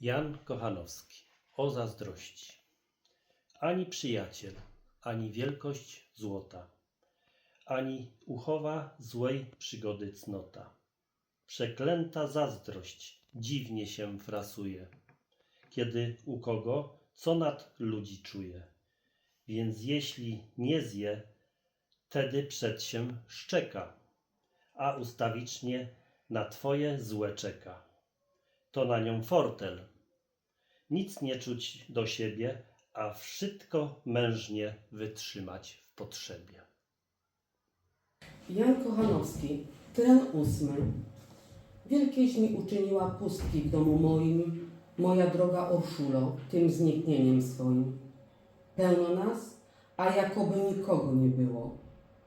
Jan Kochanowski o zazdrości. Ani przyjaciel, ani wielkość złota, ani uchowa złej przygody cnota. Przeklęta zazdrość dziwnie się frasuje, kiedy u kogo co nad ludzi czuje. Więc jeśli nie zje, tedy przed się szczeka, a ustawicznie na twoje złe czeka. To na nią fortel. Nic nie czuć do siebie, a wszystko mężnie wytrzymać w potrzebie. Jan Kochanowski, tren ósmy. Wielkieś mi uczyniła pustki w domu moim, moja droga Orszulo, tym zniknieniem swoim. Pełno nas, a jakoby nikogo nie było.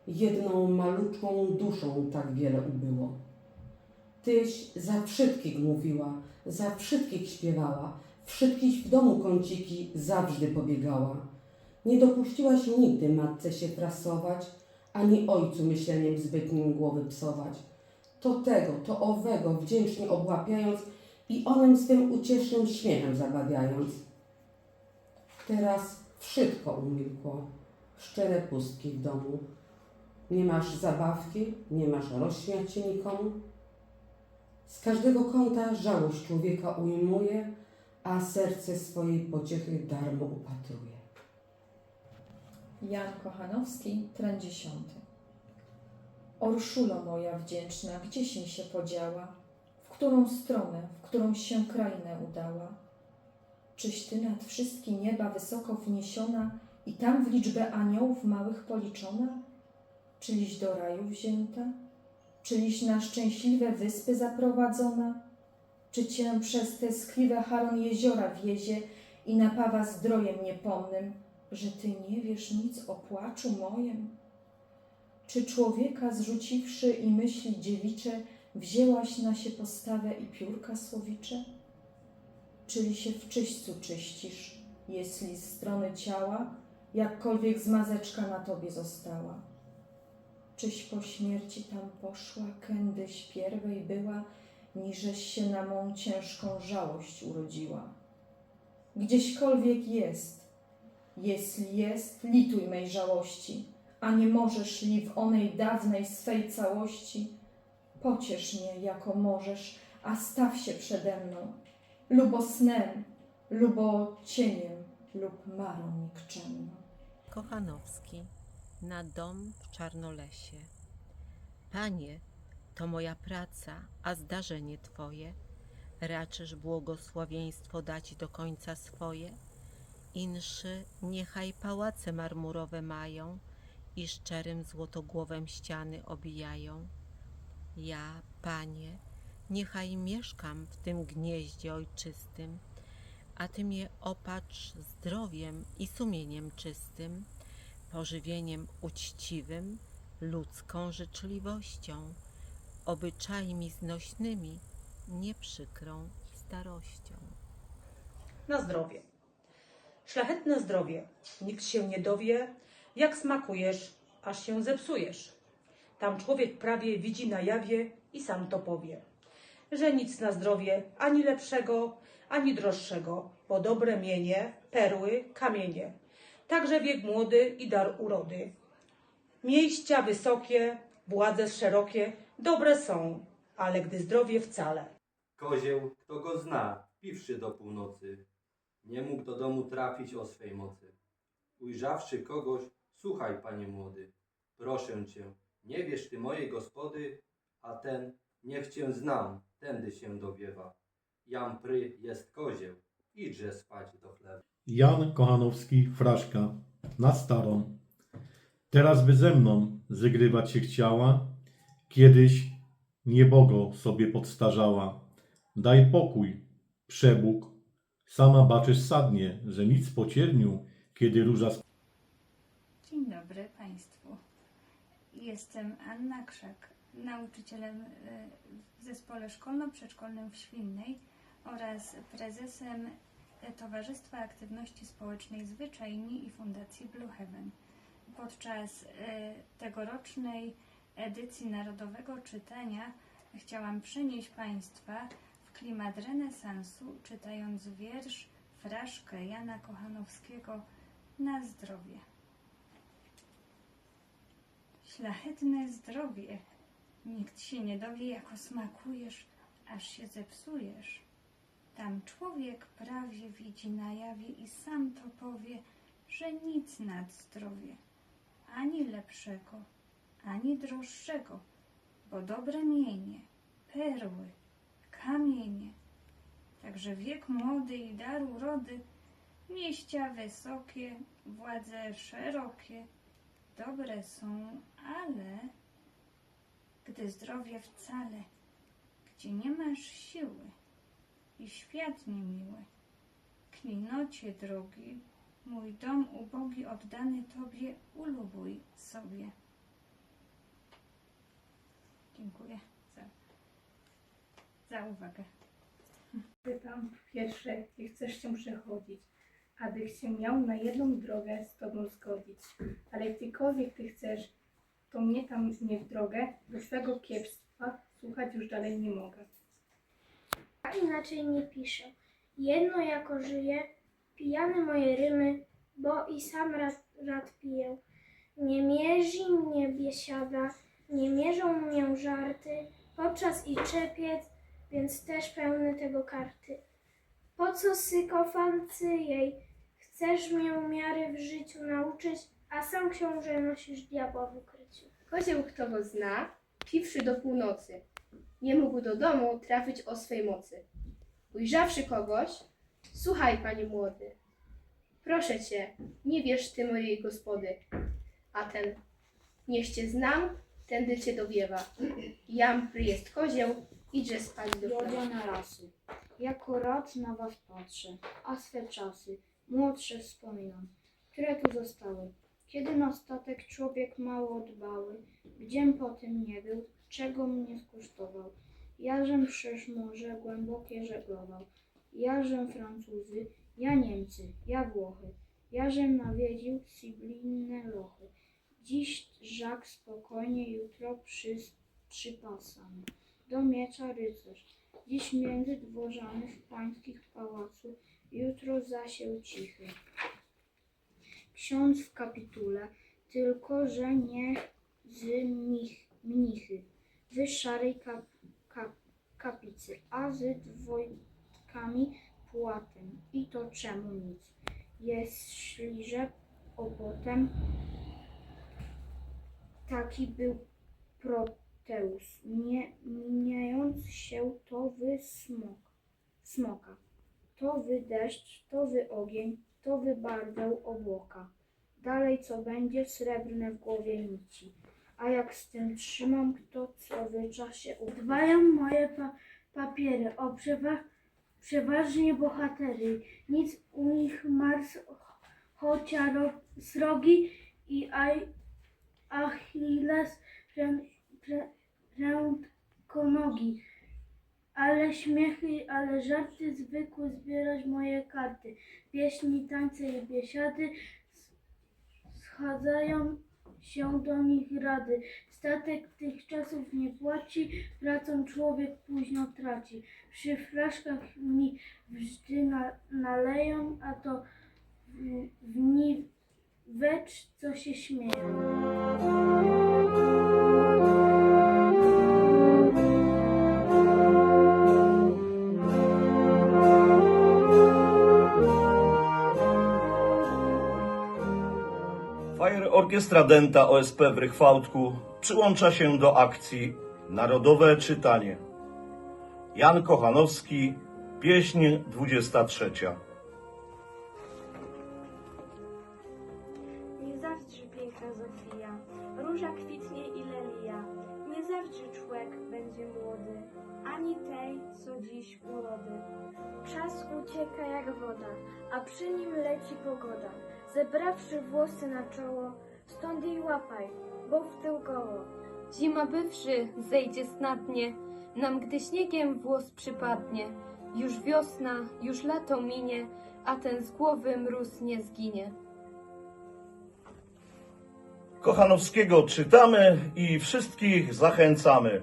Jedną maluczką duszą tak wiele ubyło. Tyś za wszystkich mówiła, za wszystkich śpiewała, wszystkich w domu kąciki zawsze pobiegała. Nie dopuściłaś nigdy matce się frasować, ani ojcu myśleniem zbytnim głowy psować. To tego, to owego wdzięcznie obłapiając i onem swym uciesznym śmiechem zabawiając. Teraz wszystko umilkło, szczere pustki w domu. Nie masz zabawki, nie masz rozśmiać się nikomu. Z każdego kąta żałość człowieka ujmuje, a serce swojej pociechy darmo upatruje. Jan Kochanowski, tren dziesiąty. Orszulo moja wdzięczna, gdzieś mi się podziała? W którą stronę, w którą się krainę udała? Czyś ty nad wszystkie nieba wysoko wniesiona i tam w liczbę aniołów małych policzona? Czyliś do raju wzięta? Czyliś na szczęśliwe wyspy zaprowadzona? Czy cię przez te skliwe Charon jeziora wiezie i napawa zdrojem niepomnym, że ty nie wiesz nic o płaczu mojem? Czy człowieka zrzuciwszy i myśli dziewicze, wzięłaś na się postawę i piórka słowicze? Czyli się w czyśćcu czyścisz, jeśli z strony ciała, jakkolwiek zmazeczka na tobie została? Czyś po śmierci tam poszła, kędyś pierwej była, niżeś się na mą ciężką żałość urodziła? Gdzieśkolwiek jest, jeśli jest, lituj mej żałości, a nie możesz li w onej dawnej swej całości. Pociesz mnie, jako możesz, a staw się przede mną, lubo snem, lubo cieniem, lub marą nikczemną. Kochanowski na dom w Czarnolesie. Panie, to moja praca, a zdarzenie Twoje. Raczysz błogosławieństwo dać do końca swoje? Inszy niechaj pałace marmurowe mają i szczerym złotogłowem ściany obijają. Ja, Panie, niechaj mieszkam w tym gnieździe ojczystym, a Ty mnie opatrz zdrowiem i sumieniem czystym, pożywieniem uczciwym, ludzką życzliwością, obyczajmi znośnymi, nieprzykrą starością. na zdrowie. Szlachetne zdrowie. Nikt się nie dowie, jak smakujesz, aż się zepsujesz. Tam człowiek prawie widzi na jawie i sam to powie, że nic na zdrowie ani lepszego, ani droższego, bo dobre mienie, perły, kamienie. Także wiek młody i dar urody. Miejsca wysokie, władze szerokie, dobre są, ale gdy zdrowie wcale. Kozieł, kto go zna, piwszy do północy, nie mógł do domu trafić o swej mocy. Ujrzawszy kogoś, słuchaj, panie młody, proszę cię, nie wiesz ty mojej gospody, a ten, niech cię znam, tędy się dowiewa. Jam pry jest kozieł, idźże spać do chleba. Jan Kochanowski, fraszka, na starą. Teraz by ze mną zygrywać się chciała, kiedyś niebogo sobie podstarzała. Daj pokój, przebóg, sama baczysz sadnie, że nic po cierniu, kiedy róża Dzień dobry Państwu. Jestem Anna Krzak, nauczycielem y, w zespole szkolno-przedszkolnym w Świnnej oraz prezesem Towarzystwa Aktywności Społecznej Zwyczajni i Fundacji Blue Heaven. Podczas y, tegorocznej edycji Narodowego Czytania chciałam przenieść Państwa w klimat renesansu, czytając wiersz, fraszkę Jana Kochanowskiego na zdrowie. Szlachetne zdrowie, nikt się nie dowie, jako smakujesz, aż się zepsujesz. Tam człowiek prawie widzi na jawie i sam to powie, że nic nad zdrowie, ani lepszego, ani droższego, bo dobre mienie, perły, kamienie. Także wiek młody i dar urody, mieścia wysokie, władze szerokie, dobre są, ale gdy zdrowie wcale, gdzie nie masz siły i świat niemiły, klinocie drogi, mój dom ubogi oddany Tobie, ulubuj sobie. Dziękuję za, za uwagę. Pytam pierwsze, gdzie chcesz się przechodzić, abyś się miał na jedną drogę z Tobą zgodzić. Ale gdziekolwiek Ty chcesz, to mnie tam nie w drogę, do swego kiepstwa słuchać już dalej nie mogę. A inaczej nie piszę. Jedno jako żyję, pijane moje rymy, bo i sam rad, rad piję. Nie mierzy mnie biesiada, nie mierzą mnie żarty, podczas i czepiec, więc też pełny tego karty. Po co sykofancy jej? Chcesz mię miary w życiu nauczyć, a sam książę nosisz diabła w ukryciu. Kozioł, kto go zna, piwszy do północy, nie mógł do domu trafić o swej mocy. Ujrzawszy kogoś, słuchaj, panie młody, proszę cię, nie wierz ty mojej gospody, a ten, niech cię znam, tędy cię dowiewa. Jam jest kozioł, idźże spać do Jodzia na rasy. Jako rad na was patrzę, a swe czasy, młodsze wspominam, które tu zostały. Kiedy na statek człowiek mało dbały, gdziem po tym nie był, czego mnie skosztował. Jażem przez morze głębokie żeglował. Jażem Francuzy, ja Niemcy, ja Włochy. Jażem nawiedził Siblinne lochy. Dziś żak spokojnie, jutro przy, przypasany. Do miecza rycerz. Dziś między dworzany w pańskich pałacu, jutro zasieł cichy. Ksiądz w kapitule, tylko że nie z mich, mnichy, w szarej kap, kap, kapicy, a z dwojkami płatem. I to czemu nic? Jeśliże opotem taki był Proteus, nie, mijając się to wy smok, smoka, to wy deszcz, to wy ogień, to wy barwę obłoka. Dalej co będzie srebrne w głowie nici. A jak z tym trzymam, kto co w czasie ukrywa. Dbają moje pa- papiery o przewa- przeważnie bohatery. Nic u nich Mars, chociaż ro- srogi i Achilles prę, prę, prędkonogi. Ale śmiechy, ale żarty zwykły zbierać moje karty. Pieśni, tańce i biesiady schadzają się do nich rady. Statek tych czasów nie płaci, pracą człowiek późno traci. Przy flaszkach mi wżdy na, naleją, a to w, w ni wecz co się śmieją. Orkiestra Denta OSP w Rychwałtku przyłącza się do akcji Narodowe Czytanie. Jan Kochanowski, pieśń 23. Nie zawsze piękna Zofia, róża kwitnie i lelia. Nie zawsze człowiek będzie młody, ani tej, co dziś urody. Czas ucieka jak woda, a przy nim leci pogoda. Zebrawszy włosy na czoło, stąd jej łapaj, bo w tył koło. Zima bywszy zejdzie snadnie, nam gdy śniegiem włos przypadnie. Już wiosna, już lato minie, a ten z głowy mróz nie zginie. Kochanowskiego czytamy i wszystkich zachęcamy.